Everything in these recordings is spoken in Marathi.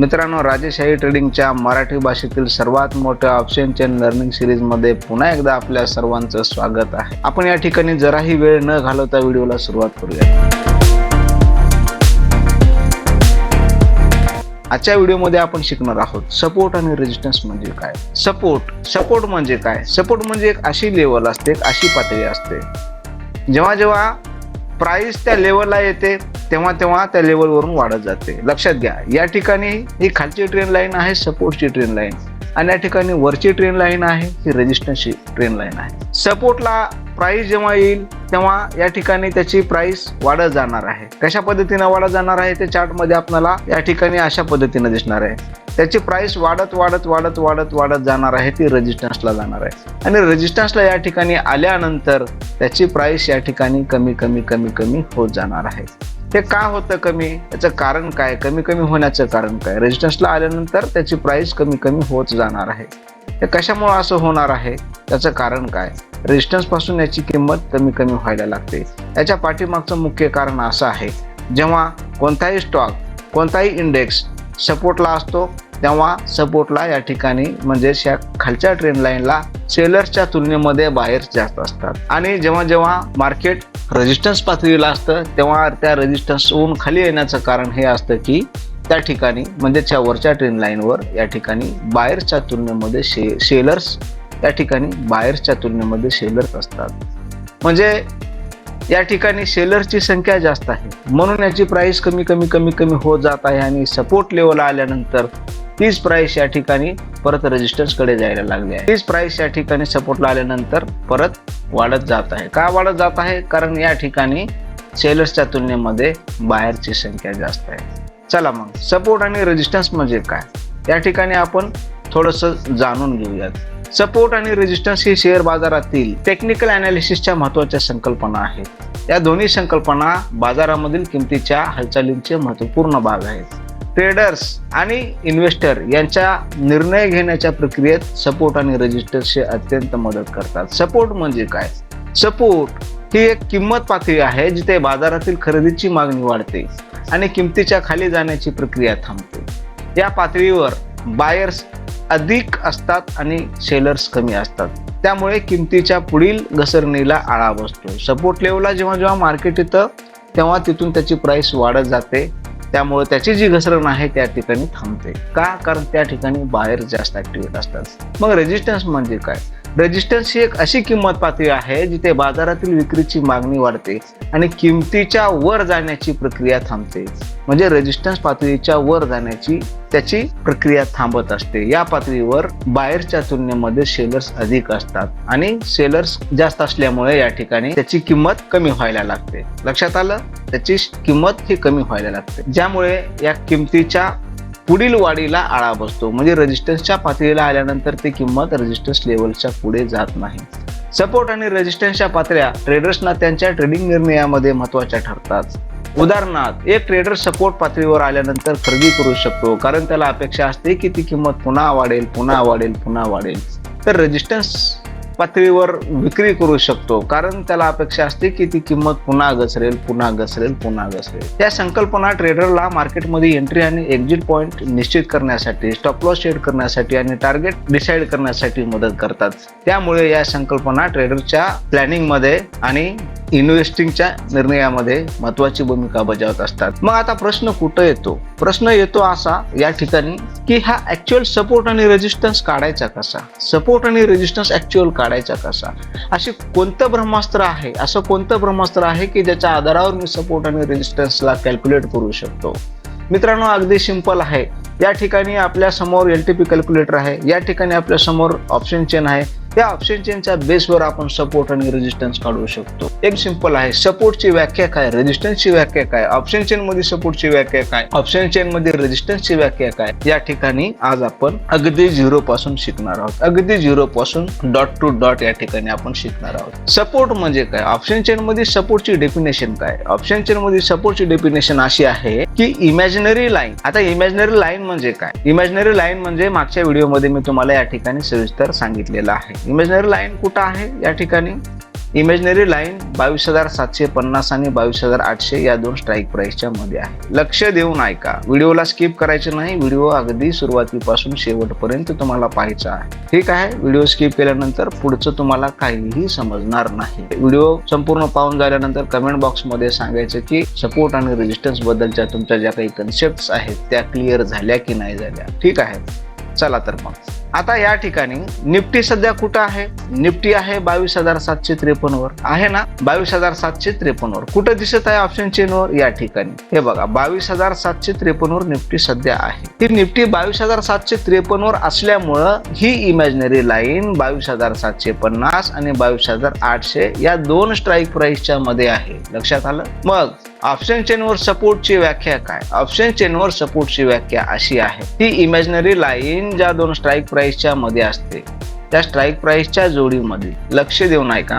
मित्रांनो राजेशाही ट्रेडिंगच्या मराठी भाषेतील सर्वात मोठ्या ऑप्शन चेन लर्निंग सिरीजमध्ये पुन्हा एकदा आपल्या सर्वांचं स्वागत आहे. आपण या ठिकाणी जराही वेळ न घालवता व्हिडिओला सुरुवात करूया. आजच्या व्हिडिओमध्ये आपण शिकणार आहोत सपोर्ट आणि रेजिस्टन्स म्हणजे काय? सपोर्ट सपोर्ट म्हणजे काय? सपोर्ट म्हणजे एक अशी लेवल असते एक अशी पातळी असते. जेव्हा जेव्हा प्राइस त्या लेवलला येते तेव्हा तेव्हा त्या लेवलवरून वाढत जाते. लक्षात घ्या या ठिकाणी ही खालची ट्रेन लाईन आहे सपोर्टची ट्रेन लाईन आणि या ठिकाणी वरची ट्रेन लाईन आहे ही रेजिस्टन्सची ट्रेन लाईन आहे. सपोर्टला प्राइस जेव्हा येईल तेव्हा या ठिकाणी त्याची प्राइस वाढत जाणार आहे. कशा पद्धतीने वाढत जाणार आहे ते चार्टमध्ये आपल्याला या ठिकाणी अशा पद्धतीने दिसणार आहे. त्याची प्राईस वाढत वाढत वाढत वाढत वाढत जाणार आहे. ती रेजिस्टन्सला जाणार आहे. आणि रेजिस्टन्सला या ठिकाणी आल्यानंतर त्याची प्राईस या ठिकाणी कमी कमी कमी कमी होत जाणार आहे. ते का होतं कमी? याचं कारण काय? कमी कमी होण्याचं कारण काय? रेजिस्टन्सला आल्यानंतर त्याची प्राईस कमी कमी होत जाणार आहे. हे कशामुळे असं होणार आहे? त्याचं कारण काय? रेजिस्टन्सपासून याची किंमत कमी कमी व्हायला लागते. याच्या पाठीमागचं मुख्य कारण असं आहे. जेव्हा कोणताही स्टॉक कोणताही इंडेक्स सपोर्टला असतो तेव्हा सपोर्टला या ठिकाणी म्हणजे या खालच्या ट्रेन लाईनला सेलर्सच्या तुलनेमध्ये बाहेर जास्त असतात. आणि जेव्हा जेव्हा मार्केट रेजिस्टन्स पातळीला असतं तेव्हा त्या रेजिस्टन्सहून खाली येण्याचं कारण हे असतं की त्या ठिकाणी म्हणजे या वरच्या ट्रेन लाईनवर या ठिकाणी बाहेरच्या तुलनेमध्ये शे शेलर्स त्या ठिकाणी बाहेरच्या तुलनेमध्ये शेलर्स असतात. म्हणजे या ठिकाणी सेलरची संख्या जास्त आहे. म्हणून याची प्राइस कमी कमी कमी कमी होत जात आहे आणि सपोर्ट लेवल आल्यानंतर तीच प्राइस या ठिकाणी परत रेजिस्टन्सकडे जायला लागली आहे. तीच प्राइस या ठिकाणी सपोर्टला आल्यानंतर परत वाढत जात आहे. का वाढत जात आहे? कारण या ठिकाणी सेलर्सच्या तुलनेमध्ये बाहेरची संख्या जास्त आहे. चला मग सपोर्ट आणि रेजिस्टन्स म्हणजे काय? या ठिकाणी आपण थोडंसं जाणून घेऊयात. सपोर्ट आणि रेजिस्टन्स ही शेअर बाजारातील टेक्निकल अनालिसिसच्या महत्त्वाच्या संकल्पना आहेत. या दोन्ही संकल्पना बाजारामधील किमतीच्या हालचालींचे महत्त्वपूर्ण भाग आहेत. ट्रेडर्स आणि इन्व्हेस्टर यांच्या निर्णय घेण्याच्या प्रक्रियेत सपोर्ट आणि रेजिस्टन्सचे अत्यंत मदत करतात. सपोर्ट म्हणजे काय? सपोर्ट ही एक किंमत पातळी आहे जिथे बाजारातील खरेदीची मागणी वाढते आणि किमतीच्या खाली जाण्याची प्रक्रिया थांबते. या पातळीवर बायर्स अधिक असतात आणि सेलर्स कमी असतात. त्यामुळे किमतीच्या पुढील घसरणीला आळा बसतो. सपोर्ट लेवलला जेव्हा जेव्हा मार्केट येतं तेव्हा तिथून त्याची प्राइस वाढत जाते. त्यामुळे त्याची जी घसरण आहे त्या ठिकाणी थांबते. का? कारण त्या ठिकाणी बाहेर जास्त ॲक्टिव्हेट असतात. मग रेजिस्टन्स म्हणजे काय? रेजिस्टन्स ही एक अशी किंमत पातळी आहे जिथे बाजारातील विक्रीची मागणी वाढते आणि किमतीच्या वर जाण्याची प्रक्रिया थांबते. म्हणजे रेजिस्टन्स पातळीच्या वर जाण्याची त्याची प्रक्रिया थांबत असते. या पातळीवर बाहेरच्या तुलनेमध्ये सेलर्स अधिक असतात आणि सेलर्स जास्त असल्यामुळे या ठिकाणी त्याची किंमत कमी व्हायला लागते. लक्षात आलं? त्याची किंमत ही कमी व्हायला लागते. ज्यामुळे या किमतीच्या पुढील वाढीला आळा बसतो. म्हणजे रेजिस्टन्सच्या पातळीला आल्यानंतर ती किंमत रेजिस्टन्स लेवलच्या पुढे जात नाही. सपोर्ट आणि रेजिस्टन्सच्या पातळ्या ट्रेडर्सना त्यांच्या ट्रेडिंग निर्णयामध्ये महत्त्वाच्या ठरतात. उदाहरणार्थ एक ट्रेडर सपोर्ट पातळीवर आल्यानंतर खरेदी करू शकतो. कारण त्याला अपेक्षा असते की ती किंमत पुन्हा वाढेल पुन्हा वाढेल पुन्हा वाढेल. तर रेजिस्टन्स पातळीवर विक्री करू शकतो. कारण त्याला अपेक्षा असते की ती किंमत पुन्हा घसरेल पुन्हा घसरेल पुन्हा घसरेल. त्या संकल्पना ट्रेडरला मार्केटमध्ये एंट्री आणि एक्झिट पॉईंट निश्चित करण्यासाठी स्टॉप लॉस सेट करण्यासाठी आणि टार्गेट डिसाईड करण्यासाठी मदत करतात. त्यामुळे या संकल्पना ट्रेडरच्या प्लॅनिंगमध्ये आणि इन्व्हेस्टिंगच्या निर्णयामध्ये महत्वाची भूमिका बजावत असतात. मग आता प्रश्न कुठं येतो? प्रश्न येतो असा या ठिकाणी की हा ऍक्च्युअल सपोर्ट आणि रेजिस्टन्स काढायचा कसा? सपोर्ट आणि रेजिस्टन्स ऍक्च्युअल काढायचा कसा? असे कोणतं ब्रह्मास्त्र आहे? असं कोणतं ब्रह्मास्त्र आहे की ज्याच्या आधारावर मी सपोर्ट आणि रेजिस्टन्सला कॅल्क्युलेट करू शकतो? मित्रांनो अगदी सिंपल आहे. या ठिकाणी आपल्यासमोर एल टी पी कॅल्क्युलेटर आहे. या ठिकाणी आपल्यासमोर ऑप्शन चेन आहे. या ऑप्शन चेनच्या बेसवर आपण सपोर्ट आणि रेजिस्टन्स काढू शकतो. एक सिंपल आहे सपोर्टची व्याख्या काय? रेजिस्टन्सची व्याख्या काय? ऑप्शन चेन मध्ये सपोर्टची व्याख्या काय? ऑप्शन चेन मध्ये रेजिस्टन्सची व्याख्या काय? या ठिकाणी आज आपण अगदी झिरो पासून शिकणार आहोत. अगदी झिरो पासून डॉट टू डॉट या ठिकाणी आपण शिकणार आहोत. सपोर्ट म्हणजे काय? ऑप्शन चेन मध्ये सपोर्टची डेफिनेशन काय? ऑप्शन चेन मध्ये सपोर्टची डेफिनेशन अशी आहे की इमॅजिनरी लाईन आता इमॅजिनरी लाईन म्हणजे काय? इमॅजिनरी लाईन म्हणजे मागच्या व्हिडिओमध्ये मी तुम्हाला या ठिकाणी सविस्तर सांगितलेलं आहे. इमेजनरी लाईन कुठं आहे या ठिकाणी? इमेजनरी लाईन बावीस हजार सातशे पन्नास आणि बावीस हजार आठशे या दोन स्ट्राईक प्राईसच्या मध्ये आहे. लक्ष देऊन ऐका. व्हिडिओला स्किप करायचे नाही. व्हिडिओ अगदी सुरुवातीपासून शेवटपर्यंत तुम्हाला पाहायचा आहे. ठीक आहे? व्हिडिओ स्किप केल्यानंतर पुढचं तुम्हाला काहीही समजणार नाही. व्हिडिओ संपूर्ण पाहून झाल्यानंतर कमेंट बॉक्समध्ये सांगायचं की सपोर्ट आणि रेजिस्टन्स बद्दलच्या तुमच्या ज्या काही कन्सेप्ट आहेत त्या क्लिअर झाल्या की नाही झाल्या. ठीक आहे? चला तर मग. आता या ठिकाणी निफ्टी सध्या कुठं आहे? निफ्टी आहे बावीस हजार सातशे त्रेपन्न वर आहे ना? बावीस हजार सातशे त्रेपन्न वर कुठं दिसत आहे ऑप्शन चेन वर? या ठिकाणी. हे बघा बावीस हजार सातशे त्रेपन्न वर निफ्टी सध्या आहे. ही निफ्टी बावीस हजार सातशे त्रेपन्न वर असल्यामुळं ही इमॅजिनरी लाईन बावीस हजार सातशे पन्नास आणि बावीस हजार आठशे या दोन स्ट्राईक प्राइसच्या मध्ये आहे. लक्षात आलं? मग ऑप्शन चेनवर सपोर्टची व्याख्या काय? ऑप्शन चेनवर सपोर्टची व्याख्या अशी आहे. ती इमॅजिनरी लाईन ज्या दोन स्ट्राईक प्राइसच्या मध्ये असते त्या स्ट्राईक प्राइसच्या जोडीमध्ये. लक्ष देऊन ऐका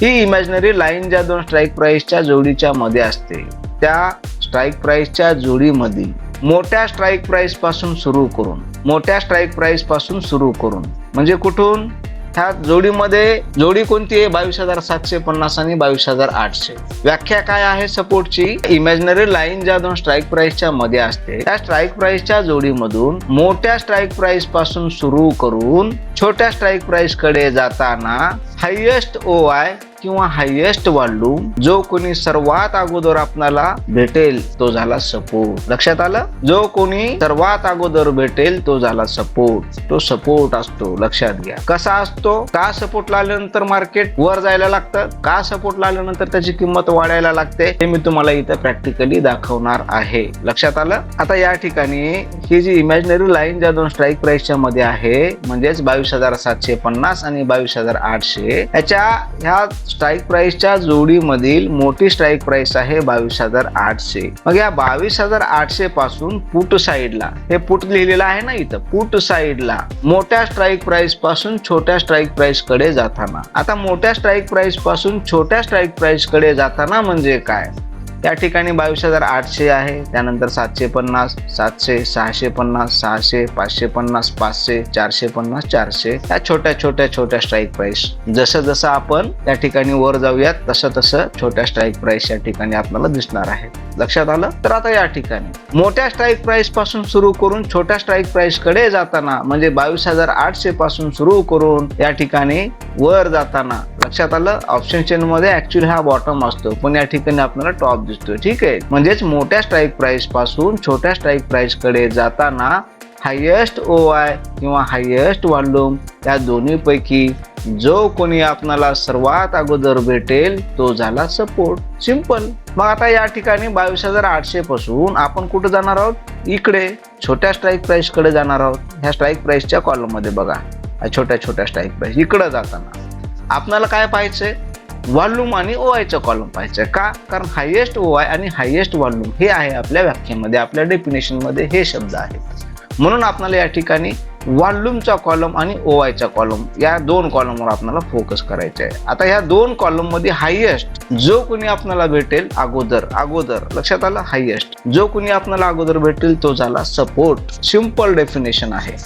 ही इमॅजिनरी लाईन ज्या दोन स्ट्राईक प्राइसच्या जोडीच्या मध्ये असते त्या स्ट्राईक प्राइसच्या जोडीमध्ये मोठ्या स्ट्राईक प्राइसपासून सुरू करून मोठ्या स्ट्राईक प्राइसपासून सुरू करून म्हणजे कुठून? ह्या जोडीमध्ये जोडी कोणती आहे? बावीस हजार सातशे पन्नास आणि बावीस हजार आठशे. व्याख्या काय आहे सपोर्टची? इमॅजिनरी लाईन ज्या दोन स्ट्राईक प्राइसच्या मध्ये असते त्या स्ट्राईक प्राइसच्या जोडीमधून मोठ्या स्ट्राईक प्राइसपासून सुरू करून छोट्या स्ट्राईक प्राइसकडे जाताना हायेस्ट ओ आय किंवा हायेस्ट व्हॉल्यूम जो कोणी सर्वात अगोदर आपणाला भेटेल तो झाला सपोर्ट लक्षात आलं? जो कोणी सर्वात अगोदर भेटेल तो झाला सपोर्ट तो सपोर्ट असतो लक्षात घ्या. कसा असतो? का सपोर्ट लागल्यानंतर मार्केट वर जायला लागतं? का सपोर्ट लागल्यानंतर त्याची किंमत वाढायला लागते? हे मी तुम्हाला इथं प्रॅक्टिकली दाखवणार आहे. लक्षात आलं? आता या ठिकाणी ही जी इमॅजिनरी लाईन ज्या दोन स्ट्राईक प्राइसच्या मध्ये आहे म्हणजेच बावीस हजार सातशे पन्नास आणि बावीस हजार आठशे याच्या ह्या स्ट्राईक प्राईसच्या जोडीमधील मोठी स्ट्राईक प्राईस आहे बावीस हजार आठशे. मग या बावीस हजार आठशे पासून पुट साईडला हे पुट लिहिलेलं आहे ना इथं? पुट साईडला मोठ्या स्ट्राईक प्राईसपासून छोट्या स्ट्राईक प्राईसकडे जाताना. आता मोठ्या स्ट्राईक प्राईसपासून छोट्या स्ट्राईक प्राईसकडे जाताना म्हणजे काय? या ठिकाणी बावीस हजार आठशे आहे. त्यानंतर सातशे पन्नास सातशे सहाशे पन्नास सहाशे पाचशे पन्नास पाचशे चारशे पन्नास चारशे. या छोट्या छोट्या छोट्या स्ट्राईक प्राईस जसं जसं आपण त्या ठिकाणी वर जाऊयात तसं तसं छोट्या स्ट्राईक प्राईस या ठिकाणी आपल्याला दिसणार आहे. लक्षात आलं? तर आता या ठिकाणी. मोठ्या स्ट्राईक प्राईसपासून सुरू करून छोट्या स्ट्राईक प्राईसकडे जाताना म्हणजे बावीस हजार आठशे पासून सुरू करून या ठिकाणी वर जाताना लक्षात आलं? ऑप्शन चेन मध्ये ऍक्च्युली हा बॉटम असतो. पण या ठिकाणी आपल्याला टॉप दिसतो ठीक आहे. म्हणजेच मोठ्या स्ट्राईक प्राइसपासून छोट्या स्ट्राईक प्राइसकडे जाताना हायेस्ट ओ आय किंवा हायेस्ट व्हॉल्यूम या दोन्ही पैकी जो कोणी आपणाला सर्वात अगोदर भेटेल तो झाला सपोर्ट सिंपल मग आता या ठिकाणी बावीस हजार आठशे पासून आपण कुठे जाणार आहोत? इकडे. छोट्या स्ट्राईक प्राइसकडे जाणार आहोत. ह्या स्ट्राईक प्राइसच्या कॉलममध्ये बघा. छोट्या छोट्या स्ट्राईक प्राइस इकडे जाताना. आपणाला काय पाहायचंय? व्हॉल्यूम आणि ओ आयचा कॉलम पाहायचंय. का? कारण हायेस्ट ओ आय आणि हायेस्ट व्हॉल्यूम हे आहे आपल्या व्याख्येमध्ये आपल्या डेफिनेशनमध्ये हे शब्द आहेत. म्हणून आपल्याला या ठिकाणी व्हॉल्यूमचा कॉलम आणि ओ आयचा कॉलम या दोन कॉलमवर आपल्याला फोकस करायचे आहे आता ह्या दोन कॉलममध्ये हायेस्ट जो कोणी आपल्याला भेटेल अगोदर अगोदर लक्षात आलं? हायेस्ट जो कोणी आपल्याला अगोदर भेटेल तो झाला सपोर्ट सिंपल डेफिनेशन आहे.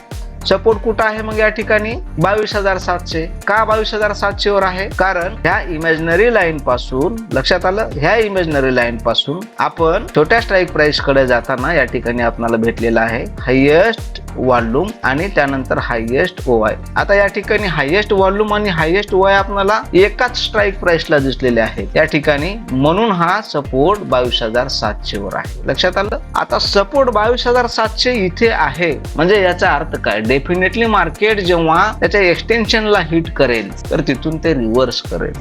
सपोर्ट कुठं आहे मग या ठिकाणी? बावीस हजार सातशे. का बावीस हजार सातशे वर आहे? कारण ह्या इमॅजिनरी लाईन पासून लक्षात आलं? ह्या इमॅजिनरी लाईन पासून आपण छोट्या स्ट्राईक प्राइसकडे जाताना या ठिकाणी आपल्याला भेटलेला आहे. हायेस्ट व्हॉल्यूम आणि त्यानंतर हायेस्ट ओ आय आता या ठिकाणी हायेस्ट व्हॉल्यूम आणि हायेस्ट ओ आय आपल्याला एकाच स्ट्राईक प्राइसला दिसलेले आहे. या ठिकाणी म्हणून हा सपोर्ट बावीस हजार सातशे वर आहे. लक्षात आलं? आता सपोर्ट बावीस हजार सातशे इथे आहे. म्हणजे याचा अर्थ काय? डेफिनेटली मार्केट जेव्हा त्याच्या एक्सटेन्शनला हिट करेल तर तिथून ते रिव्हर्स करेल.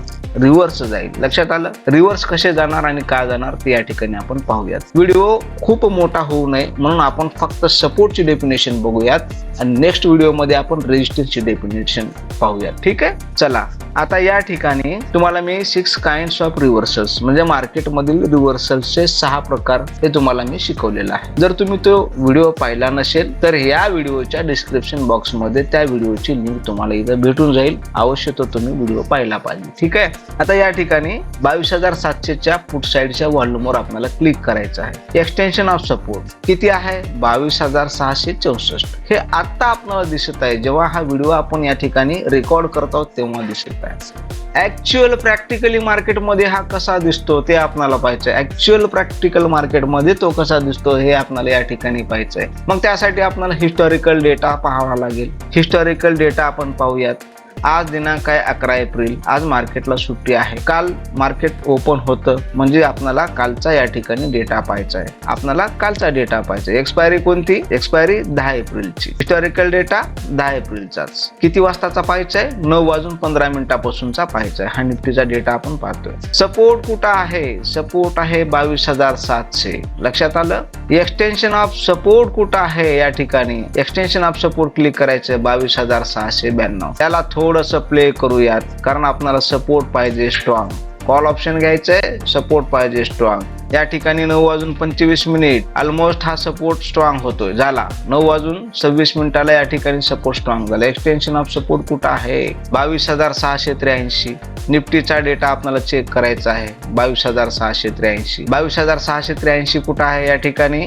रिव्हर्स जाईल. लक्षात आलं? रिव्हर्स कसे जाणार आणि का जाणार ते या ठिकाणी आपण पाहूयात. व्हिडिओ खूप मोठा होऊ नये. म्हणून आपण फक्त सपोर्टची डेफिनेशन बघूयात. आणि नेक्स्ट व्हिडिओमध्ये आपण रेजिस्टन्सची डेफिनेशन पाहूया. ठीक आहे? चला. आता या ठिकाणी तुम्हाला मी सिक्स काइंड ऑफ रिव्हर्सल्स म्हणजे मार्केटमधील रिव्हर्सल्सचे सहा प्रकार हे तुम्हाला मी शिकवलेलं आहे. जर तुम्ही तो व्हिडिओ पाहिला नसेल तर या व्हिडिओच्या डिस्क्रिप्शन बॉक्समध्ये त्या व्हिडिओची लिंक तुम्हाला इथं भेटून जाईल. अवश्य तो तुम्ही व्हिडिओ पाहिला पाहिजे. ठीक आहे? आता या ठिकाणी बावीस हजार सातशेच्या फुट साईडच्या व्हॉल्यूमवर आपल्याला क्लिक करायचं आहे. एक्सटेन्शन ऑफ सपोर्ट किती आहे? बावीस हजार सहाशे चौसष्ट. हे आत्ता आपल्याला दिसत आहे. जेव्हा हा व्हिडिओ आपण या ठिकाणी रेकॉर्ड करत आहोत तेव्हा दिसत आहे. ऍक्च्युअल प्रॅक्टिकली मार्केटमध्ये हा कसा दिसतो ते आपल्याला पाहिजे ऍक्च्युअल प्रॅक्टिकल मार्केटमध्ये तो कसा दिसतो हे आपल्याला या ठिकाणी पाहिजे मग त्यासाठी आपल्याला हिस्टॉरिकल डेटा पाहावा लागेल. हिस्टॉरिकल डेटा आपण पाहूयात. आज दिनांक आहे अकरा एप्रिल. आज मार्केटला सुट्टी आहे. काल मार्केट ओपन होतं. म्हणजे आपल्याला कालचा या ठिकाणी डेटा पाहायचा आहे. आपल्याला कालचा डेटा पाहायचा एक्सपायरी कोणती? एक्सपायरी दहा एप्रिलची. हिस्टॉरिकल डेटा दहा एप्रिलचाच. किती वाजताचा पाहायचा आहे? नऊ वाजून पंधरा मिनिटापासूनचा पाहायचा आहे. हा निफ्टीचा डेटा आपण पाहतोय. सपोर्ट कुठं आहे? सपोर्ट आहे बावीस हजार सातशे. लक्षात आलं? एक्सटेन्शन ऑफ सपोर्ट कुठं आहे या ठिकाणी? एक्सटेन्शन ऑफ सपोर्ट क्लिक करायचं बावीस हजार सहाशे ब्याण्णव. त्याला थोडस प्ले करूयात कारण आपणाला सपोर्ट पाहिजे स्ट्रॉंग कॉल ऑप्शन घ्यायचंय सपोर्ट पाहिजे स्ट्रॉंग या ठिकाणी नऊ वाजून पंचवीस मिनिट ऑलमोस्ट हा सपोर्ट स्ट्रॉंग होतोय. झाला. नऊ वाजून सव्वीस मिनिटाला या ठिकाणी सपोर्ट स्ट्रॉंग झाला. एक्सटेन्शन ऑफ सपोर्ट कुठं आहे? बावीस हजार सहाशे त्र्याऐंशी. निफ्टीचा डेटा आपल्याला चेक करायचा आहे. बावीस हजार सहाशे त्र्याऐंशी. बावीस हजार सहाशे त्र्याऐंशी कुठं आहे या ठिकाणी?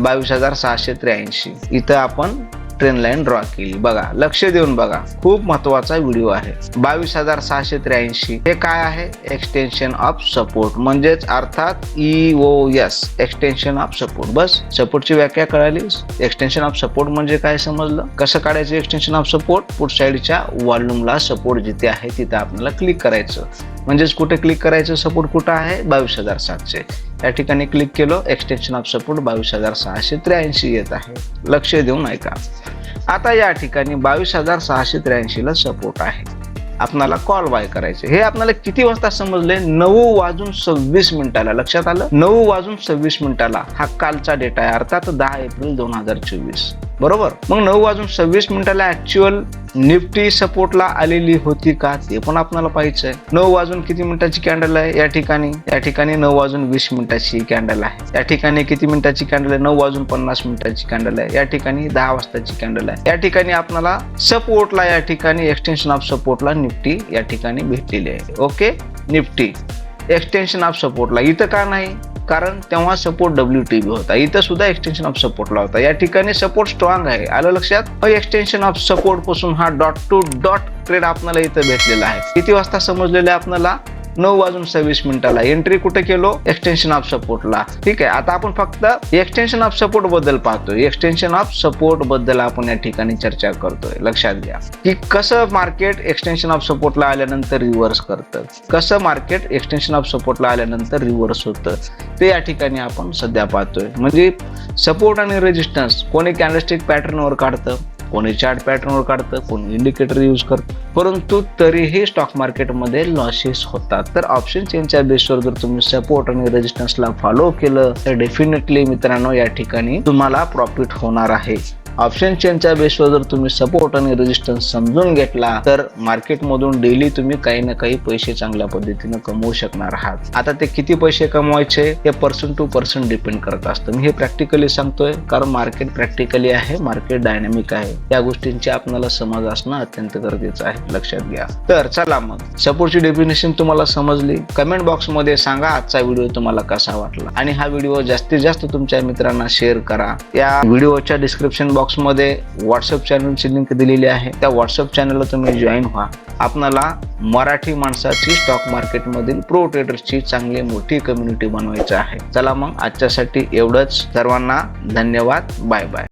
बावीस हजार सहाशे त्र्याऐंशी. इथं आपण ट्रेन लाईन ड्रॉ केली. बघा लक्ष देऊन बघा खूप महत्त्वाचा व्हिडिओ आहे. बावीस हजार सहाशे त्र्याऐंशी हे काय आहे? एक्सटेन्शन ऑफ सपोर्ट म्हणजेच अर्थात E O S extension of support बस सपोर्टची व्याख्या कळाली एक्सटेन्शन ऑफ सपोर्ट म्हणजे काय समजलं? कसं काढायचं एक्सटेन्शन ऑफ सपोर्ट पुट साईडच्या वॉल्यूमला सपोर्ट जिथे आहे तिथे आपल्याला क्लिक करायचं. म्हणजेच कुठे क्लिक करायचं सपोर्ट कुठं आहे? बावीस हजार सातशे. या ठिकाणी क्लिक केलं एक्सटेन्शन ऑफ सपोर्ट बावीस हजार सहाशे त्र्याऐंशी येत आहे. लक्ष देऊन ऐका. आता या ठिकाणी बावीस हजार सहाशे त्र्याऐंशीला सपोर्ट आहे. आपणाला कॉल बाय करायचे. हे आपल्याला किती वाजता समजले? नऊ वाजून सव्वीस मिनिटाला. लक्षात आलं? नऊ वाजून सव्वीस मिनिटाला. हा कालचा डेटा आहे. अर्थात दहा एप्रिल दोन हजार चोवीस. बरोबर? मग नऊ वाजून सव्वीस मिनिटाला ऍक्च्युअल निफ्टी सपोर्टला आलेली होती का? ते पण आपल्याला पाहिजे नऊ वाजून किती मिनिटाची कॅन्डल आहे या ठिकाणी? या ठिकाणी नऊ वाजून वीस मिनिटाची कॅन्डल आहे. या ठिकाणी किती मिनिटाची कॅन्डल आहे? नऊ वाजून पन्नास मिनिटाची कॅन्डल आहे. या ठिकाणी दहा वाजताची कॅन्डल आहे. या ठिकाणी आपल्याला सपोर्टला या ठिकाणी एक्सटेन्शन ऑफ सपोर्टला निफ्टी या ठिकाणी भेटलेली आहे. Okay Nifty. एक्सटेन्शन ऑफ सपोर्टला इथं का नाही? कारण तेव्हा सपोर्ट डब्ल्यू टी बी होता. इथं सुद्धा एक्सटेन्शन ऑफ सपोर्टला होता. या ठिकाणी सपोर्ट स्ट्रॉंग आहे. आलं लक्षात? एक्सटेन्शन ऑफ सपोर्टपासून हा डॉट टू डॉट ट्रेड आपल्याला इथं भेटलेला आहे. किती वाजता समजलेला आहे आपल्याला? नऊ वाजून सव्वीस मिनिटाला. एंट्री कुठे केलो? एक्सटेन्शन ऑफ सपोर्टला ठीक आहे आता आपण फक्त एक्सटेन्शन ऑफ सपोर्टबद्दल पाहतोय. एक्सटेन्शन ऑफ सपोर्टबद्दल आपण या ठिकाणी चर्चा करतोय. लक्षात घ्या. की कसं मार्केट एक्सटेन्शन ऑफ सपोर्टला आल्यानंतर रिव्हर्स करतं? कसं मार्केट एक्सटेन्शन ऑफ सपोर्टला आल्यानंतर रिव्हर्स होतं? ते या ठिकाणी आपण सध्या पाहतोय. म्हणजे सपोर्ट आणि रेजिस्टन्स कोणी कॅन्डलस्टिक पॅटर्नवर काढतं? कोणी चार्ट पॅटर्नवर काढतं कोणी इंडिकेटर यूज करतं. परंतु तरीही स्टॉक मार्केटमध्ये लॉसेस होतात. तर ऑप्शन चेनच्या बेसवर जर तुम्ही सपोर्ट आणि रेजिस्टन्सला फॉलो केलं तर डेफिनेटली मित्रांनो या ठिकाणी तुम्हाला प्रॉफिट होणार आहे. ऑप्शन चेनच्या बेसवर जर तुम्ही सपोर्ट आणि रेजिस्टन्स समजून घेतला तर मार्केटमधून डेली तुम्ही काही ना काही पैसे चांगल्या पद्धतीनं कमवू शकणार आहात. आता ते किती पैसे कमवायचे हे पर्सन टू पर्सन डिपेंड करत असतं. मी हे प्रॅक्टिकली सांगतोय कारण मार्केट प्रॅक्टिकली आहे मार्केट डायनॅमिक आहे. या गोष्टींची आपल्याला समज असणं अत्यंत गरजेचं आहे लक्षात घ्या. तर चला मग सपोर्टची डेफिनेशन तुम्हाला समजली. कमेंट बॉक्समध्ये सांगा आजचा व्हिडिओ तुम्हाला कसा वाटला. आणि हा व्हिडिओ जास्तीत जास्त तुमच्या मित्रांना शेअर करा. या व्हिडिओच्या डिस्क्रिप्शन बॉक्स बॉक्समध्ये व्हॉट्सअप चॅनलची लिंक दिलेली आहे. त्या व्हॉट्सअप चॅनलला तुम्ही जॉईन व्हा. आपणाला मराठी माणसाची स्टॉक मार्केटमधील प्रो ट्रेडर्सची चांगली मोठी कम्युनिटी बनवायची आहे. चला मग आजच्यासाठी एवढंच. सर्वांना धन्यवाद. Bye bye